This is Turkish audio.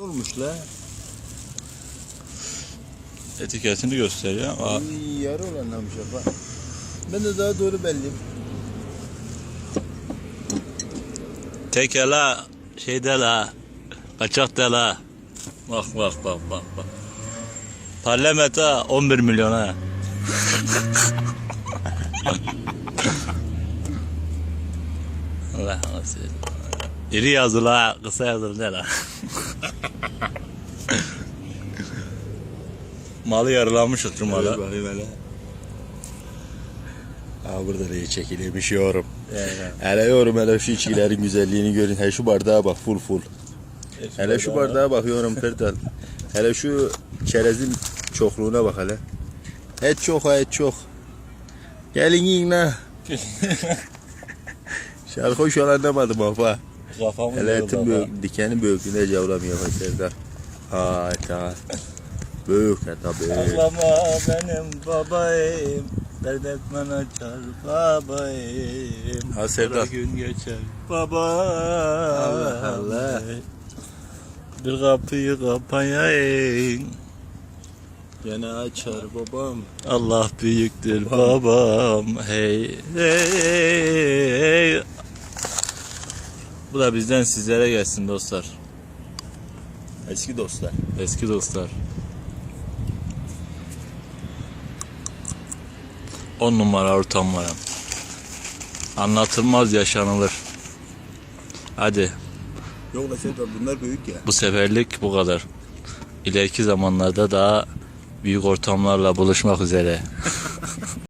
olmuş la? Etiketini gösteriyor. İyi, yarı olanlarmış bak. Ben de daha doğru belliyim. Teke la, şey de la, kaçak de la. Bak bak bak bak bak. Parlamenta 11 milyon ha. Allah nasıl. İri yazılı ha, kısa yazılı ne la? Malı yarılanmış oturmalı. bakayım hele. Aa burada da çekilmiş yorum. Evet. Hele yorum hele şu içkilerin güzelliğini görün. Hele şu bardağa bak full full. Hele şu bardağa bakıyorum Ferdan. Hele şu çerezin çokluğuna bak hele. Et çok ha et çok. Gelin yiyin la. Şarkı hoş anlamadım baba. Kafamı Hele etin büyük, dikenin büyüklüğüne cavlamıyor bak Serdar. Ha et ha. Büyük et ha büyük. Ağlama benim babayım Dert etmen açar babayım Ha, Serdar. Gün geçer baba Allah Allah. Bir kapıyı kapayayım Gene açar babam. Allah büyüktür babam hey hey hey Bu da bizden sizlere gelsin dostlar Eski dostlar. Eski dostlar. 10 numara ortam var. Anlatılmaz yaşanılır. Hadi Yok la Serdar bunlar büyük ya. bu seferlik bu kadar. İleriki zamanlarda daha büyük ortamlarla buluşmak üzere.